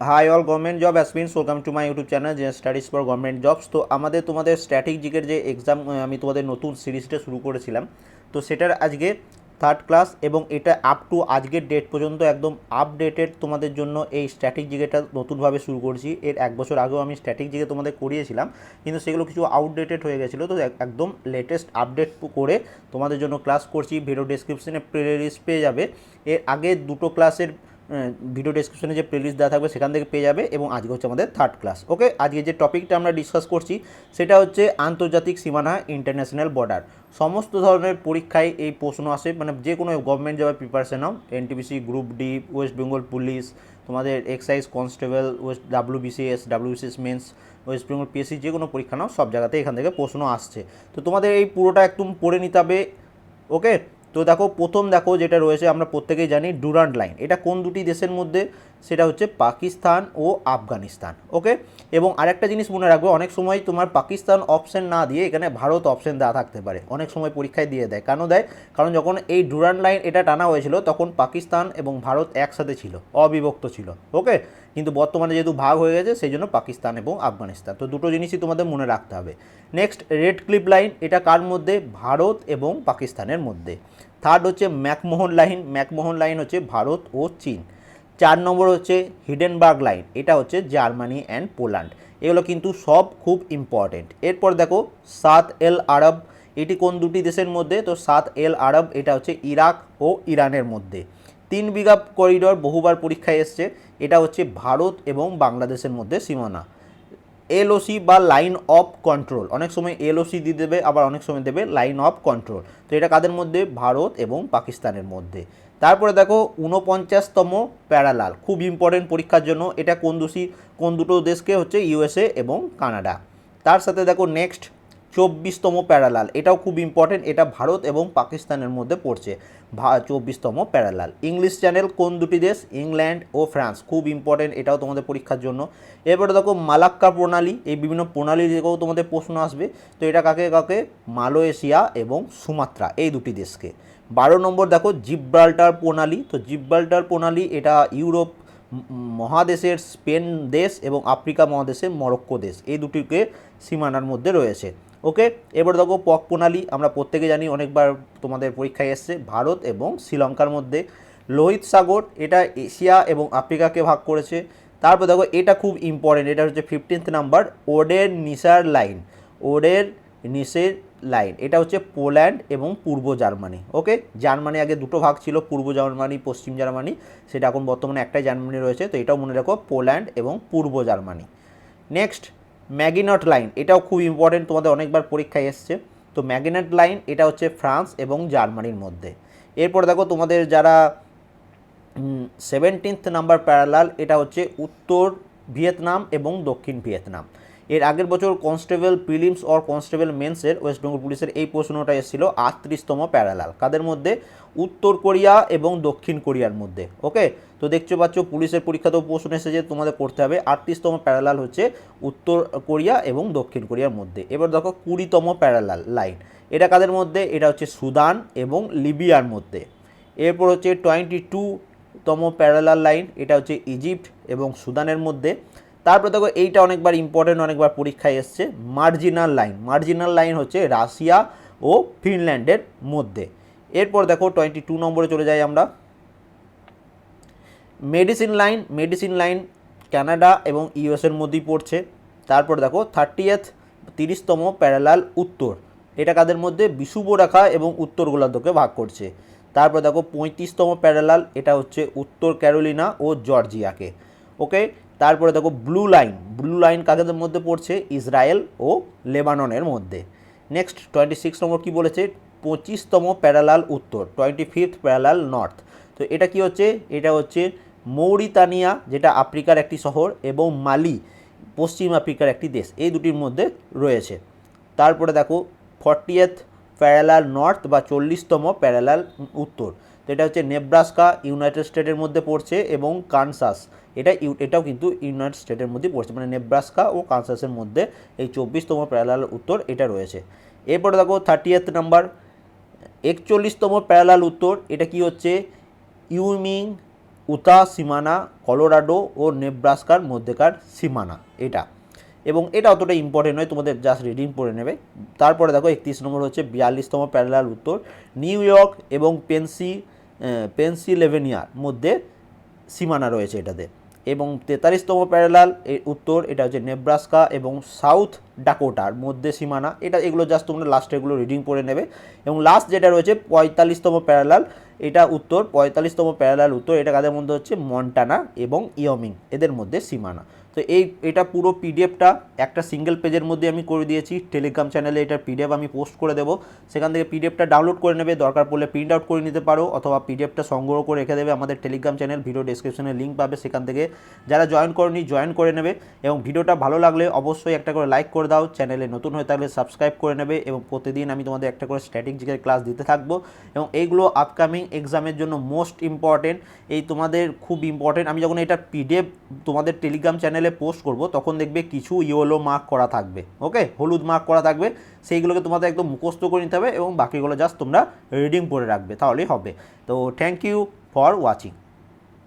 Hi all government job aspirants welcome to my YouTube channel যে studies for government jobs তো আমাদের তোমাদের স্ট্র্যাটেজিকের যে এক্সাম আমি তোমাদের নতুন সিরিজটা শুরু করেছিলাম। তো সেটার আজকে থার্ড ক্লাস এবং এটা আপ টু আজকের ডেট পর্যন্ত একদম আপডেটেড তোমাদের জন্য এই স্ট্যাটিক জিকেটা নতুনভাবে শুরু করছি। এর এক বছর আগেও আমি স্ট্যাটিক জিকে তোমাদের করিয়েছিলাম, কিন্তু সেগুলো কিছু আউটডেটেড হয়ে গেছিল। তো এক- একদম লেটেস্ট আপডেট করে তোমাদের জন্য ক্লাস করছি। ভিডিও ডেসক্রিপশনে প্লেলিস্ট পেয়ে যাবে। এর আগে দুটো ক্লাসের ভিডিও ডেসক্রিপশনে যে প্লেলিস্ট দেওয়া থাকবে সেখান থেকে পেয়ে যাবে এবং আজকে হচ্ছে আমাদের থার্ড ক্লাস ওকে আজকে যে টপিকটা আমরা ডিসকাস করছি, সেটা হচ্ছে আন্তর্জাতিক সীমানা ইন্টারন্যাশনাল বর্ডার সমস্ত ধরনের পরীক্ষায় এই প্রশ্ন আসে মানে যে কোনো গভর্নমেন্ট জবের প্রিপারেশন নাও। NTPC group D West Bengal police তোমাদের excise constable West WBCS WBCS mains West Bengal PSC যে কোনো পরীক্ষা নাও, সব জায়গাতে এখান থেকে প্রশ্ন আসছে। তো তোমাদের এই পুরোটা একদম পড়ে নিতে হবে ওকে তো দেখো, প্রথম দেখো যেটা রয়েছে, আমরা প্রত্যেকেই জানি ডুরান্ড লাইন এটা কোন দুটি দেশের মধ্যে? সেটা হচ্ছে পাকিস্তান ও আফগানিস্তান ওকে এবং আরেকটা জিনিস মনে রাখবে, অনেক সময় তোমার পাকিস্তান অপশন না দিয়ে এখানে ভারত অপশন দেওয়া থাকতে পারে। অনেক সময় পরীক্ষায় দিয়ে দেয়। কেন দেয়? কারণ যখন এই ডুরান্ড লাইন এটা টানা হয়েছিল, তখন পাকিস্তান এবং ভারত একসাথে ছিল, অবিভক্ত ছিল ওকে কিন্তু বর্তমানে যেহেতু ভাগ হয়ে গেছে, সেই জন্য পাকিস্তান এবং আফগানিস্তান। তো দুটো জিনিসই তোমাদের মনে রাখতে হবে। নেক্সট রেড ক্লিপ লাইন এটা কার মধ্যে? ভারত এবং পাকিস্তানের মধ্যে। থার্ড হচ্ছে ম্যাকমোহন লাইন ম্যাকমোহন লাইন হচ্ছে ভারত ও চীন। চার নম্বর হচ্ছে হিডেনবার্গ লাইন, এটা হচ্ছে জার্মানি অ্যান্ড পোল্যান্ড। এগুলো কিন্তু সব খুব ইম্পর্টেন্ট এরপর দেখো, সাত এল আরব, এটি কোন দুটি দেশের মধ্যে? তো সাত এল আরব, এটা হচ্ছে ইরাক ও ইরানের মধ্যে। তিন বিঘা করিডর বহুবার পরীক্ষায় এসছে, এটা হচ্ছে ভারত এবং বাংলাদেশের মধ্যে সীমানা। এলওসি বা লাইন অফ কন্ট্রোল অনেক সময় এলওসি দিয়ে দেবে, আবার অনেক সময় দেবে লাইন অফ কন্ট্রোল তো এটা কাদের মধ্যে? ভারত এবং পাকিস্তানের মধ্যে। তারপরে দেখো, ঊনপঞ্চাশতম প্যারালাল খুব ইম্পর্টেন্ট পরীক্ষার জন্য। এটা কোন দোষী? কোন দুটো দেশকে? হচ্ছে ইউএসএ এবং কানাডা তার সাথে দেখো নেক্সট চব্বিশতম প্যারালাল। এটাও খুব ইম্পর্টেন্ট এটা ভারত এবং পাকিস্তানের মধ্যে পড়ছে। চব্বিশতম প্যারালাল। ইংলিশ চ্যানেল কোন দুটি দেশ? ইংল্যান্ড ও ফ্রান্স। খুব ইম্পর্টেন্ট এটাও তোমাদের পরীক্ষার জন্য। এরপরে দেখো, মালাক্কা প্রণালী। এই বিভিন্ন প্রণালী থেকেও তোমাদের প্রশ্ন আসবে। তো এটা কাকে কাকে? মালয়েশিয়া এবং সুমাত্রা, এই দুটি দেশকে। বারো নম্বর দেখো, জিব্রাল্টার প্রণালী। তো জিব্রাল্টার প্রণালী, এটা ইউরোপ মহাদেশের স্পেন দেশ এবং আফ্রিকা মহাদেশের মরক্কো দেশ। এই দুটিকে সীমানার মধ্যে রয়েছে। ওকে? এবার দেখো পক প্রণালী, আমরা প্রত্যেকে জানি, অনেকবার তোমাদের পরীক্ষায় এসছে, ভারত এবং শ্রীলঙ্কার মধ্যে। লোহিত সাগর, এটা এশিয়া এবং আফ্রিকাকে ভাগ করেছে। তারপর দেখো, এটা খুব ইম্পর্টেন্ট এটা হচ্ছে fifteenth number Oder Neisse line, Oder Neisse line, এটা হচ্ছে পোল্যান্ড এবং পূর্ব জার্মানি, ওকে? জার্মানি আগে দুটো ভাগ ছিল, পূর্ব জার্মানি, পশ্চিম জার্মানি, সেটা এখন বর্তমানে একটাই জার্মানি রয়েছে, তো এটাও মনে রাখো, পোল্যান্ড এবং পূর্ব জার্মানি। নেক্সট ম্যাগিনট লাইন, এটাও খুব ইম্পর্টেন্ট তোমাদের অনেকবার পরীক্ষায় এসছে। তো ম্যাগিনট লাইন, এটা হচ্ছে ফ্রান্স এবং জার্মানির মধ্যে। এরপর দেখো তোমাদের যারা সেভেন্টিন্থ নাম্বার প্যারালাল এটা হচ্ছে উত্তর ভিয়েতনাম এবং দক্ষিণ ভিয়েতনাম। এর আগের বছর কনস্টেবল প্রিলিমস অর কনস্টেবল মেন্সের ওয়েস্ট বেঙ্গল পুলিশের এই প্রশ্নটা এসেছিল আটত্রিশতম প্যারালাল কাদের মধ্যে? উত্তর কোরিয়া এবং দক্ষিণ কোরিয়ার মধ্যে ওকে তো দেখছ পাচ্ছ, পুলিশের পরীক্ষাতেও প্রশ্ন এসেছে, তোমাদের করতে হবে। আটত্রিশতম প্যারালাল হচ্ছে উত্তর কোরিয়া এবং দক্ষিণ কোরিয়ার মধ্যে। এবার দেখো কুড়িতম প্যারালাল লাইন এটা কাদের মধ্যে? এটা হচ্ছে সুদান এবং লিবিয়ার মধ্যে। এরপর হচ্ছে টোয়েন্টি টু তম প্যারালাল লাইন এটা হচ্ছে ইজিপ্ট এবং সুদানের মধ্যে। তারপর দেখো এইটা অনেকবার ইম্পর্টেন্ট অনেকবার পরীক্ষায় এসছে। মার্জিনাল লাইন মার্জিনাল লাইন হচ্ছে রাশিয়া ও ফিনল্যান্ডের মধ্যে। এরপর দেখো টোয়েন্টি টু নম্বরে চলে যাই আমরা। Medicine line medicine line Canada এবং ইউএসের মধ্যেই পড়ছে। তারপর দেখো থার্টিয়েথ তিরিশতম প্যারালাল উত্তর। এটা কাদের মধ্যে? বিষুব রেখা এবং উত্তর গোলার্ধকে ভাগ করছে। তারপর দেখো, পঁয়ত্রিশতম প্যারালাল, এটা হচ্ছে উত্তর ক্যারোলিনা ও জর্জিয়াকে। ওকে তারপরে দেখো, ব্লু লাইন। ব্লু লাইন কাদের মধ্যে পড়ছে? ইসরায়েল ও লেবাননের মধ্যে। নেক্সট টোয়েন্টি সিক্স নম্বর কী বলেছে? পঁচিশতম প্যারালাল উত্তর টোয়েন্টি ফিফথ প্যারালাল নর্থ তো এটা কি হচ্ছে? এটা হচ্ছে মৌরিতানিয়া, যেটা আফ্রিকার একটি শহর, এবং মালি, পশ্চিম আফ্রিকার একটি দেশ। এই দুটির মধ্যে রয়েছে। তারপরে দেখো, ফর্টিয়েথ প্যারালাল নর্থ বা চল্লিশতম প্যারালাল উত্তর। তো এটা হচ্ছে নেব্রাস্কা, ইউনাইটেড স্টেটের মধ্যে পড়ছে, এবং কানসাস। এটা ইউ, এটাও কিন্তু ইউনাইটেড স্টেটের মধ্যে পড়ছে। মানে নেব্রাস্কা ও কানসাসের মধ্যে এই চব্বিশতম প্যারালাল উত্তর এটা রয়েছে। এরপরে দেখো, থার্টিয়েথ নাম্বার। একচল্লিশতম প্যারালাল উত্তর, এটা কি হচ্ছে? ইউমিং উতা সীমানা, কলোরাডো ও নেব্রাস্কার মধ্যেকার সীমানা, এটা। এবং এটা অতটা ইম্পর্টেন্ট নয়, তোমাদের জাস্ট রিডিং পড়ে নেবে। তারপরে দেখো একত্রিশ নম্বর হচ্ছে বিয়াল্লিশতম প্যারালাল উত্তর। নিউ ইয়র্ক এবং পেন্সি পেন্সিলেভেনিয়ার মধ্যে সীমানা রয়েছে এটাতে। এবং তেতাল্লিশতম প্যারালাল, এর উত্তর এটা হচ্ছে নেব্রাস্কা এবং সাউথ ডাকোটার মধ্যে সীমানা। এটা এগুলো জাস্ট তোমরা লাস্ট এগুলো রিডিং পড়ে নেবে। এবং লাস্ট যেটা রয়েছে পঁয়তাল্লিশতম প্যারালাল, এটা উত্তর, পঁয়তাল্লিশতম প্যারালাল উত্তর, এটা কাদের মধ্যে হচ্ছে মন্টানা এবং ইয়মিং এদের মধ্যে সীমানা। তো এই, এটা পুরো পিডিএফটা একটা সিঙ্গেল পেজের মধ্যে আমি করে দিয়েছি। টেলিগ্রাম চ্যানেলে এটার পিডিএফ আমি পোস্ট করে দেবো। সেখান থেকে পিডিএফটা ডাউনলোড করে নেবে। দরকার পড়লে প্রিন্ট আউট করে নিতে পারো অথবা পিডিএফটা সংগ্রহ করে রেখে দেবে। আমাদের টেলিগ্রাম চ্যানেল ভিডিও ডিসক্রিপশনে লিঙ্ক পাবে সেখান থেকে। যারা জয়েন করনি জয়েন করে নেবে এবং ভিডিওটা ভালো লাগলে অবশ্যই একটা করে লাইক করে দাও। চ্যানেলে নতুন হয়ে থাকলে সাবস্ক্রাইব করে নেবে এবং প্রতিদিন আমি তোমাদের একটা করে স্ট্যাটিক জিকের ক্লাস দিতে থাকব। এবং এইগুলো আপকামিং এক্সামের জন্য মোস্ট ইম্পর্টেন্ট এই তোমাদের খুব ইম্পর্টেন্ট আমি যখন এটা পিডিএফ তোমাদের টেলিগ্রাম চ্যানেলে পোস্ট করব, তখন দেখবে কিছু ইয়েলো মার্ক করা থাকবে ওকে হলুদ মার্ক করা থাকবে, সেইগুলোকে তোমাদের একদম মুখস্থ করে নিতে হবে এবং বাকিগুলো জাস্ট তোমরা রিডিং পরে রাখবে, তাহলেই হবে। তো থ্যাংক ইউ ফর ওয়াচিং